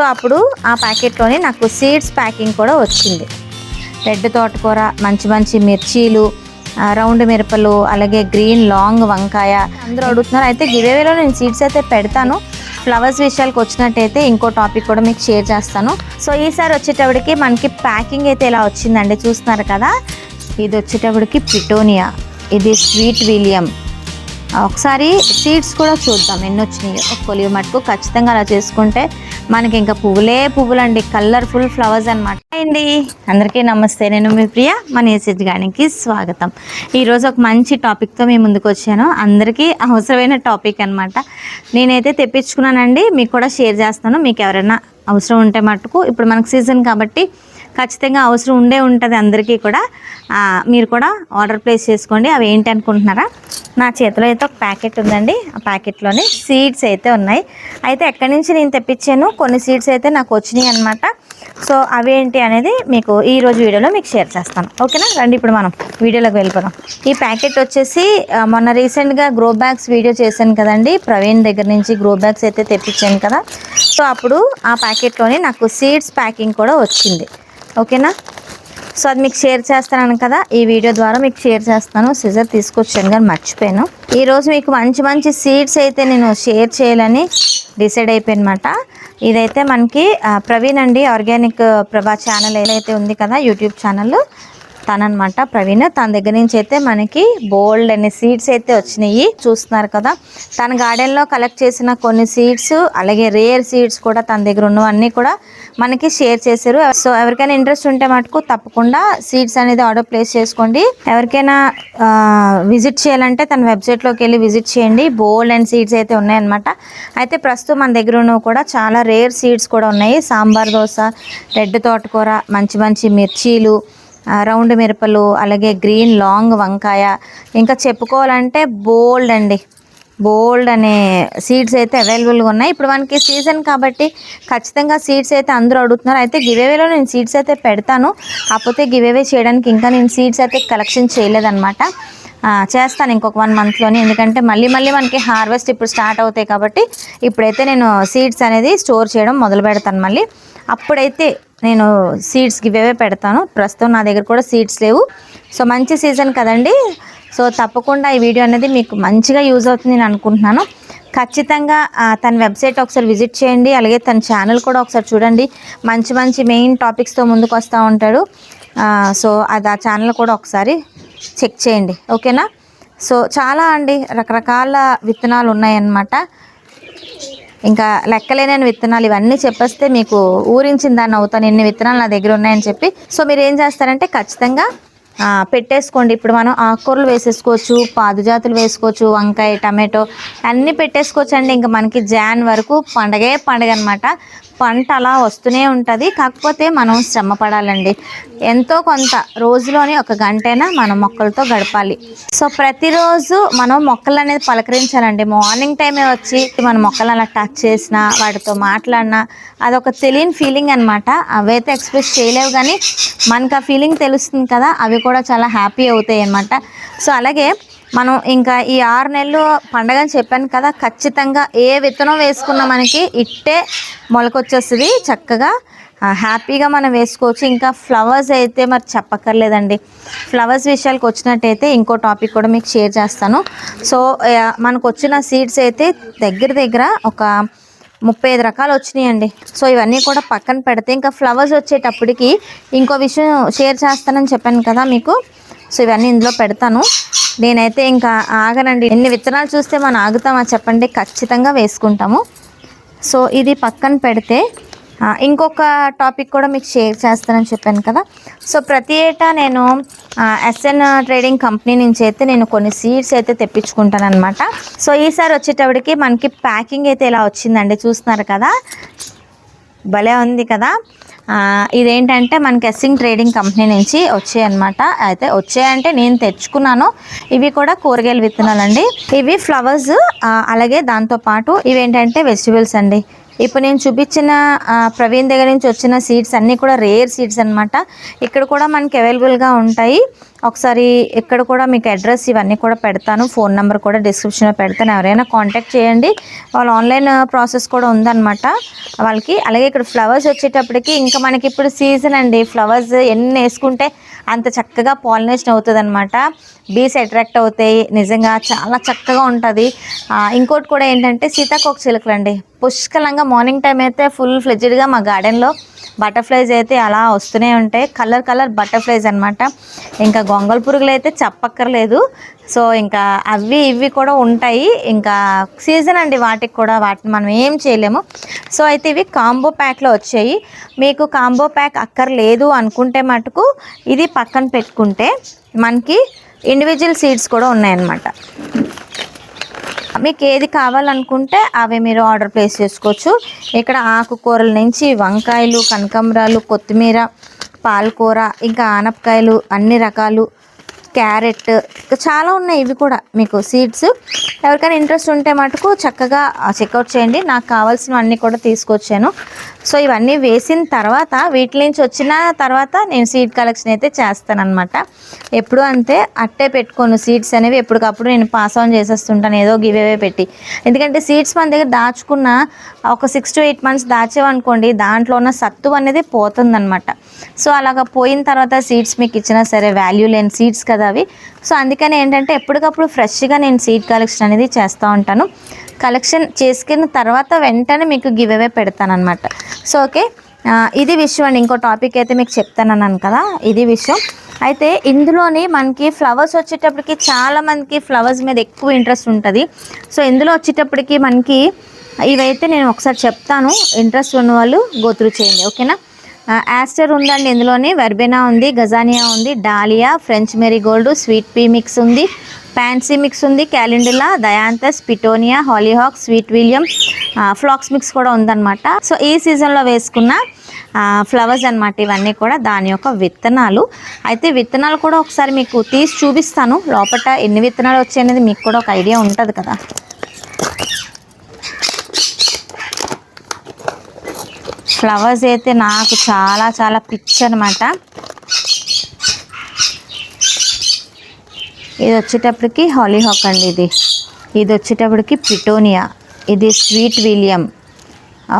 So అప్పుడు ఆ ప్యాకెట్లోనే నాకు సీడ్స్ ప్యాకింగ్ కూడా వచ్చింది. రెడ్ తోటకూర మంచి మంచి మిర్చీలు రౌండ్ మిరపలు అలాగే గ్రీన్ లాంగ్ వంకాయ అందరూ అడుగుతున్నారు. అయితే గివేవేలో నేను సీడ్స్ అయితే పెడతాను. ఫ్లవర్స్ విషయాలకు వచ్చినట్టయితే ఇంకో టాపిక్ కూడా మీకు షేర్ చేస్తాను. సో ఈసారి వచ్చేటప్పటికి మనకి ప్యాకింగ్ అయితే ఇలా వచ్చిందండి. చూస్తున్నారు కదా? ఇది వచ్చేటప్పటికి పిటోనియా. ఇది స్వీట్ విలియం. ఒకసారి సీడ్స్ కూడా చూద్దాం ఎన్ని వచ్చినాయి ఒక కొలివి మటుకు ఖచ్చితంగా అలా చేసుకుంటే మనకి ఇంకా పువ్వులే పువ్వులండి. కలర్ఫుల్ ఫ్లవర్స్ అనమాట అండి. అందరికీ నమస్తే. నేను మీ ప్రియ మన ఏసెజ్ గానికి స్వాగతం ఈరోజు ఒక మంచి టాపిక్తో మీ ముందుకు వచ్చాను. అందరికీ అవసరమైన టాపిక్ అనమాట నేనైతే తెప్పించుకున్నానండి. మీకు కూడా షేర్ చేస్తాను. మీకు ఎవరైనా అవసరం ఉంటే మటుకు. ఇప్పుడు మనకు సీజన్ కాబట్టి ఖచ్చితంగా అవసరం ఉండే ఉంటుంది అందరికీ కూడా. మీరు కూడా ఆర్డర్ ప్లేస్ చేసుకోండి. అవి ఏంటి అనుకుంటున్నారా? నా చేతిలో అయితే ఒక ప్యాకెట్ ఉందండి. ఆ ప్యాకెట్లోనే సీడ్స్ అయితే ఉన్నాయి. అయితే ఎక్కడి నుంచి నేను తెప్పించాను? కొన్ని సీడ్స్ అయితే నాకు వచ్చినాయి అనమాట సో అవి ఏంటి అనేది మీకు ఈరోజు వీడియోలో మీకు షేర్ చేస్తాను. ఓకేనా? రండి ఇప్పుడు మనం వీడియోలోకి వెళ్ళిపోదాం. ఈ ప్యాకెట్ వచ్చేసి మొన్న రీసెంట్గా గ్రో బ్యాగ్స్ వీడియో చేశాను కదండి. ప్రవీణ్ దగ్గర నుంచి గ్రో బ్యాగ్స్ అయితే తెప్పించాను కదా. సో అప్పుడు ఆ ప్యాకెట్లోనే నాకు సీడ్స్ ప్యాకింగ్ కూడా వచ్చింది. ఓకేనా? సో అది మీకు షేర్ చేస్తాను కదా ఈ వీడియో ద్వారా మీకు షేర్ చేస్తాను. సిజర్ తీసుకొచ్చాను కానీ మర్చిపోయాను. ఈరోజు మీకు మంచి మంచి సీడ్స్ అయితే నేను షేర్ చేయాలని డిసైడ్ అయిపోయినమాట. ఇదైతే మనకి ప్రవీణ్ అండి ఆర్గానిక్ ప్రభా ఛానల్ ఏదైతే ఉంది కదా యూట్యూబ్ ఛానల్. తననమాట ప్రవీణ్ తన దగ్గర నుంచి అయితే మనకి బోల్డ్ అనే సీడ్స్ అయితే వచ్చినాయి. చూస్తున్నారు కదా తన గార్డెన్లో కలెక్ట్ చేసిన కొన్ని సీడ్స్ అలాగే రేర్ సీడ్స్ కూడా తన దగ్గర ఉన్నవన్నీ కూడా మనకి షేర్ చేశారు. సో ఎవరికైనా ఇంట్రెస్ట్ ఉంటే మటుకు తప్పకుండా సీడ్స్ అనేది ఆర్డర్ ప్లేస్ చేసుకోండి. ఎవరికైనా విజిట్ చేయాలంటే తన వెబ్సైట్లోకి వెళ్ళి విజిట్ చేయండి. బోల్డ్ అండ్ సీడ్స్ అయితే ఉన్నాయన్నమాట. అయితే ప్రస్తుతం మన దగ్గర ఉన్నవి కూడా చాలా రేర్ సీడ్స్ కూడా ఉన్నాయి. సాంబార్ దోశ రెడ్ తోటకూర మంచి మంచి మిర్చీలు రౌండ్ మిరపలు అలాగే గ్రీన్ లాంగ్ వంకాయ. ఇంకా చెప్పుకోవాలంటే బోల్డ్ అండి. బోల్డ్ అనే సీడ్స్ అయితే అవైలబుల్గా ఉన్నాయి. ఇప్పుడు మనకి సీజన్ కాబట్టి ఖచ్చితంగా సీడ్స్ అయితే అందరూ అడుగుతున్నారు. అయితే గివేవేలో నేను సీడ్స్ అయితే పెడతాను. కాకపోతే గివేవే చేయడానికి ఇంకా నేను సీడ్స్ అయితే కలెక్షన్ చేయలేదన్నమాట. చేస్తాను ఇంకొక వన్ మంత్లోని. ఎందుకంటే మళ్ళీ మళ్ళీ మనకి హార్వెస్ట్ ఇప్పుడు స్టార్ట్ అవుతాయి కాబట్టి ఇప్పుడైతే నేను సీడ్స్ అనేది స్టోర్ చేయడం మొదలు పెడతాను మళ్ళీ. అప్పుడైతే నేను సీడ్స్ గివేవే పెడతాను. ప్రస్తుతం నా దగ్గర కూడా సీడ్స్ లేవు. సో మంచి సీజన్ కదండి. సో తప్పకుండా ఈ వీడియో అనేది మీకు మంచిగా యూజ్ అవుతుంది నేను అనుకుంటున్నాను. ఖచ్చితంగా తన వెబ్సైట్ ఒకసారి విజిట్ చేయండి. అలాగే తన ఛానల్ కూడా ఒకసారి చూడండి. మంచి మంచి మెయిన్ టాపిక్స్తో ముందుకు వస్తూ ఉంటాడు. సో అది ఆ ఛానల్ కూడా ఒకసారి చెక్ చేయండి. ఓకేనా? సో చాలా అండి. రకరకాల విత్తనాలు ఉన్నాయన్నమాట. ఇంకా లెక్కలేనని విత్తనాలు ఇవన్నీ చెప్పేస్తే మీకు ఊరించిన దాన్ని అవుతాను. ఎన్ని విత్తనాలు నా దగ్గర ఉన్నాయని చెప్పి. సో మీరు ఏం చేస్తారంటే ఖచ్చితంగా పెట్టేసుకోండి. ఇప్పుడు మనం ఆకుకూరలు వేసేసుకోవచ్చు పాదుజాతులు వేసుకోవచ్చు వంకాయ టమాటో అన్నీ పెట్టేసుకోవచ్చు అండి ఇంకా మనకి జాన్ వరకు పండగే పండగ అనమాట పంట అలా వస్తూనే ఉంటుంది. కాకపోతే మనం శ్రమ పడాలండి. ఎంతో కొంత రోజులోని ఒక గంటైనా మనం మొక్కలతో గడపాలి. సో ప్రతిరోజు మనం మొక్కలు అనేది పలకరించాలండి. మార్నింగ్ టైమే వచ్చి మన మొక్కలు అలా టచ్ చేసినా వాటితో మాట్లాడినా అదొక తెలియని ఫీలింగ్ అనమాట అవైతే ఎక్స్ప్రెస్ చేయలేవు కానీ మనకు ఆ ఫీలింగ్ తెలుస్తుంది కదా అవి కూడా చాలా హ్యాపీ అవుతాయి అనమాట సో అలాగే మనం ఇంకా ఈ ఆరు నెలలు పండగ అని చెప్పాను కదా ఖచ్చితంగా ఏ విత్తనం వేసుకున్నా మనకి ఇట్టే మొలకొచ్చేస్తుంది. చక్కగా హ్యాపీగా మనం వేసుకోవచ్చు. ఇంకా ఫ్లవర్స్ అయితే మరి చెప్పక్కర్లేదండి. ఫ్లవర్స్ విషయాలకు వచ్చినట్టయితే ఇంకో టాపిక్ కూడా మీకు షేర్ చేస్తాను. సో మనకు వచ్చిన సీడ్స్ అయితే దగ్గర దగ్గర ఒక ముప్పై ఐదు రకాలు వచ్చినాయండి. సో ఇవన్నీ కూడా పక్కన పెడితే ఇంకా ఫ్లవర్స్ వచ్చేటప్పటికి ఇంకో విషయం షేర్ చేస్తానని చెప్పాను కదా మీకు. సో ఇవన్నీ ఇందులో పెడతాను. నేనైతే ఇంకా ఆగనండి. ఎన్ని విత్తనాలు చూస్తే మనం ఆగుతామా చెప్పండి. ఖచ్చితంగా వేసుకుంటాము. సో ఇది పక్కన పెడితే ఇంకొక టాపిక్ కూడా మీకు షేర్ చేస్తానని చెప్పాను కదా. సో ప్రతి ఏటా నేను ఎస్ఎన్ ట్రేడింగ్ కంపెనీ నుంచి అయితే నేను కొన్ని సీడ్స్ అయితే తెప్పించుకుంటాను అనమాట సో ఈసారి వచ్చేటప్పటికి మనకి ప్యాకింగ్ అయితే ఇలా వచ్చిందండి? చూస్తున్నారు కదా? భలే ఉంది కదా? ఇదేంటంటే మనకి ఎస్సింగ్ ట్రేడింగ్ కంపెనీ నుంచి వచ్చాయి అనమాట అయితే వచ్చాయంటే నేను తెచ్చుకున్నాను. ఇవి కూడా కూరగాయల విత్తనాలు అండి ఇవి ఫ్లవర్స్ అలాగే దాంతోపాటు ఇవేంటంటే వెజిటబుల్స్ అండి. ఇప్పుడు నేను చూపించిన ప్రవీణ్ దగ్గర నుంచి వచ్చిన సీడ్స్ అన్నీ కూడా రేర్ సీడ్స్ అనమాట ఇక్కడ కూడా మనకి అవైలబుల్గా ఉంటాయి. ఒకసారి ఇక్కడ కూడా మీకు అడ్రస్ ఇవన్నీ కూడా పెడతాను. ఫోన్ నెంబర్ కూడా డిస్క్రిప్షన్లో పెడతాను. ఎవరైనా కాంటాక్ట్ చేయండి. వాళ్ళ ఆన్లైన్ ప్రాసెస్ కూడా ఉందన్నమాట వాళ్ళకి. అలాగే ఇక్కడ ఫ్లవర్స్ వచ్చేటప్పటికి ఇంకా మనకి ఇప్పుడు సీజన్ అండి. ఫ్లవర్స్ ఎన్ని వేసుకుంటే అంత చక్కగా పాలినేషన్ అవుతుంది అనమాట బీస్ అట్రాక్ట్ అవుతాయి. నిజంగా చాలా చక్కగా ఉంటుంది. ఇంకోటి కూడా ఏంటంటే సీతాకోక చిలుకలు అండి పుష్కలంగా మార్నింగ్ టైం అయితే ఫుల్ ఫ్లెజ్డ్గా మా గార్డెన్లో బటర్ఫ్లైస్ అయితే అలా వస్తూనే ఉంటాయి. కలర్ కలర్ బటర్ఫ్లైస్ అనమాట ఇంకా గొంగల్ పురుగులు అయితే చెప్పక్కర్లేదు. సో ఇంకా అవి ఇవి కూడా ఉంటాయి. ఇంకా సీజన్ అండి వాటికి కూడా వాటిని మనం ఏం చేయలేము. సో అయితే ఇవి కాంబో ప్యాక్లో వచ్చాయి. మీకు కాంబో ప్యాక్ అక్కర్లేదు అనుకుంటే మటుకు ఇది పక్కన పెట్టుకుంటే మనకి ఇండివిజువల్ సీడ్స్ కూడా ఉన్నాయన్నమాట. మీకు ఏది కావాలనుకుంటే అవి మీరు ఆర్డర్ ప్లేస్ చేసుకోవచ్చు. ఇక్కడ ఆకుకూరల నుంచి వంకాయలు కనకాంబరాలు కొత్తిమీర పాలకూర ఇంకా ఆనపకాయలు అన్ని రకాలు క్యారెట్ ఇంకా చాలా ఉన్నాయి ఇవి కూడా మీకు సీడ్స్. ఎవరికైనా ఇంట్రెస్ట్ ఉంటే మటుకు చక్కగా చెక్అవుట్ చేయండి. నాకు కావాల్సినవన్నీ కూడా తీసుకొచ్చాను. సో ఇవన్నీ వేసిన తర్వాత వీటి నుంచి వచ్చిన తర్వాత నేను సీడ్ కలెక్షన్ అయితే చేస్తానన్నమాట. ఎప్పుడు అంతే అట్టే పెట్టుకోను. సీడ్స్ అనేవి ఎప్పటికప్పుడు నేను పాస్ ఆన్ చేసేస్తుంటాను. ఏదో గివేవే పెట్టి. ఎందుకంటే సీడ్స్ మన దగ్గర దాచుకున్న ఒక సిక్స్ టు ఎయిట్ మంత్స్ దాచేవనుకోండి దాంట్లో ఉన్న సత్తు అనేది పోతుందన్నమాట. సో అలాగ పోయిన తర్వాత సీడ్స్ మీకు ఇచ్చినా సరే వాల్యూ లేని సీడ్స్ కదా. అవి. సో అందుకని ఏంటంటే ఎప్పటికప్పుడు ఫ్రెష్గా నేను సీడ్ కలెక్షన్ అనేది చేస్తూ ఉంటాను. కలెక్షన్ చేసుకున్న తర్వాత వెంటనే మీకు గివ్ అవే పెడతానమాట సో ఓకే. ఇది విషయం అండి. ఇంకో టాపిక్ అయితే మీకు చెప్తానన్నాను కదా. ఇది విషయం. అయితే ఇందులోని మనకి ఫ్లవర్స్ వచ్చేటప్పటికి చాలా మందికి ఫ్లవర్స్ మీద ఎక్కువ ఇంట్రెస్ట్ ఉంటుంది. సో ఇందులో వచ్చేటప్పటికి మనకి ఇవైతే నేను ఒకసారి చెప్తాను. ఇంట్రెస్ట్ ఉన్న వాళ్ళు గోత్రు చేయండి. ఓకేనా? యాస్టర్ ఉందండి ఇందులోనే. వెర్బెనా ఉంది గజానియా ఉంది dahlia French marigold sweet pea mix ఉంది ఫ్యాన్సీ మిక్స్ ఉంది calendula dianthus petunia hollyhock sweet William phlox mix కూడా ఉందన్నమాట. సో ఈ సీజన్లో వేసుకున్న ఫ్లవర్స్ అనమాట ఇవన్నీ కూడా దాని యొక్క విత్తనాలు. అయితే విత్తనాలు కూడా ఒకసారి మీకు తీసి చూపిస్తాను. లోపల ఎన్ని విత్తనాలు వచ్చాయనేది మీకు కూడా ఒక ఐడియా ఉంటుంది కదా. ఫ్లవర్స్ అయితే నాకు చాలా చాలా పిచ్చి అనమాట ఇది వచ్చేటప్పటికి హాలీహాక్ అండి ఇది. ఇది వచ్చేటప్పటికి పిటోనియా ఇది స్వీట్ విలియం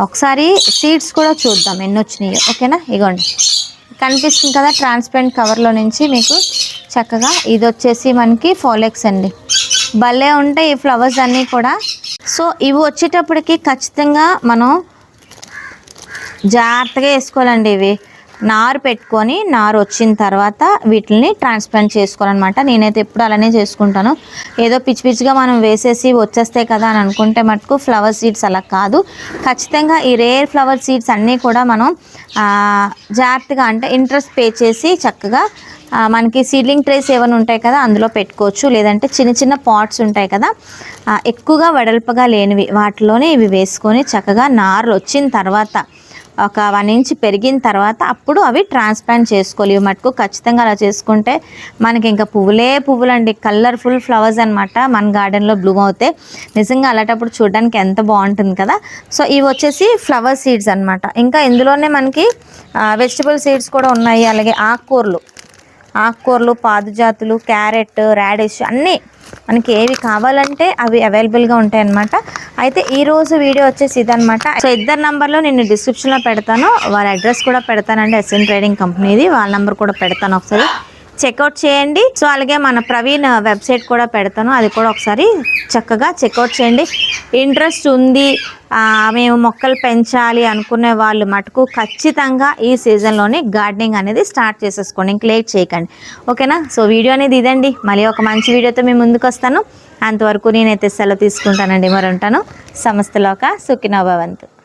ఒకసారి సీడ్స్ కూడా చూద్దాం ఎన్ని వచ్చినాయో. ఓకేనా? ఇగోండి. కనిపిస్తుంది కదా ట్రాన్స్పరెంట్ కవర్లో నుంచి మీకు చక్కగా. ఇది వచ్చేసి మనకి ఫోలెక్స్ అండి. భలే ఉంటాయి ఈ ఫ్లవర్స్ అన్నీ కూడా. సో ఇవి వచ్చేటప్పటికి ఖచ్చితంగా మనం జాగ్రత్తగా వేసుకోవాలండి ఇవి. నారు పెట్టుకొని నారు వచ్చిన తర్వాత వీటిని ట్రాన్స్ప్లాంట్ చేసుకోవాలన్నమాట. నేనైతే ఎప్పుడు అలానే చేసుకుంటాను. ఏదో పిచ్చి పిచ్చిగా మనం వేసేసి వచ్చేస్తాయి కదా అని అనుకుంటే మటుకు ఫ్లవర్ సీడ్స్ అలా కాదు. ఖచ్చితంగా ఈ రేర్ ఫ్లవర్ సీడ్స్ అన్నీ కూడా మనం జాగ్రత్తగా అంటే ఇంట్రెస్ట్ పే చేసి చక్కగా మనకి సీడ్లింగ్ ట్రేస్ ఏమైనా ఉంటాయి కదా అందులో పెట్టుకోవచ్చు. లేదంటే చిన్న చిన్న పాట్స్ ఉంటాయి కదా ఎక్కువగా వెడల్పుగా లేనివి. వాటిలోనే ఇవి వేసుకొని చక్కగా నార్లు వచ్చిన తర్వాత ఒక వన్ ఇంచ్ పెరిగిన తర్వాత అప్పుడు అవి ట్రాన్స్ప్లాంట్ చేసుకోవాలి. ఇవి మటుకు ఖచ్చితంగా అలా చేసుకుంటే మనకి ఇంకా పువ్వులే పువ్వులండి. కలర్ఫుల్ ఫ్లవర్స్ అనమాట మన గార్డెన్లో బ్లూమ్ అవుతే నిజంగా అలాంటప్పుడు చూడడానికి ఎంత బాగుంటుంది కదా. సో ఇవి వచ్చేసి ఫ్లవర్ సీడ్స్ అనమాట ఇంకా ఇందులోనే మనకి వెజిటబుల్ సీడ్స్ కూడా ఉన్నాయి. అలాగే ఆకుకూరలు. ఆకుకూరలు పాదుజాతులు క్యారెట్ రాడిష్ అన్నీ మనకి ఏవి కావాలంటే అవి అవైలబుల్గా ఉంటాయి అన్నమాట అయితే ఈ రోజు వీడియో వచ్చేసి ఇదనమాట సో ఇద్దరు నంబర్లో నేను డిస్క్రిప్షన్లో పెడతాను. వాళ్ళ అడ్రస్ కూడా పెడతానండి ఎస్ఎన్ ట్రేడింగ్ కంపెనీది వాళ్ళ నెంబర్ కూడా పెడతాను ఒకసారి. చెక్అవుట్ చేయండి. సో అలాగే మన ప్రవీణ్ వెబ్సైట్ కూడా పెడతాను. అది కూడా ఒకసారి చక్కగా చెక్అవుట్ చేయండి. ఇంట్రెస్ట్ ఉంది. మేము మొక్కలు పెంచాలి అనుకునే వాళ్ళు మటుకు ఖచ్చితంగా ఈ సీజన్లోనే గార్డెనింగ్ అనేది స్టార్ట్ చేసేసుకోండి. ఇంక లేట్ చేయకండి. ఓకేనా సో వీడియో అనేది ఇదండి. మళ్ళీ ఒక మంచి వీడియోతో మేము ముందుకు వస్తాను. అంతవరకు నేనైతే సెలవు తీసుకుంటానండి. మరి ఉంటాను సమస్తలోక సుఖినోభవంతు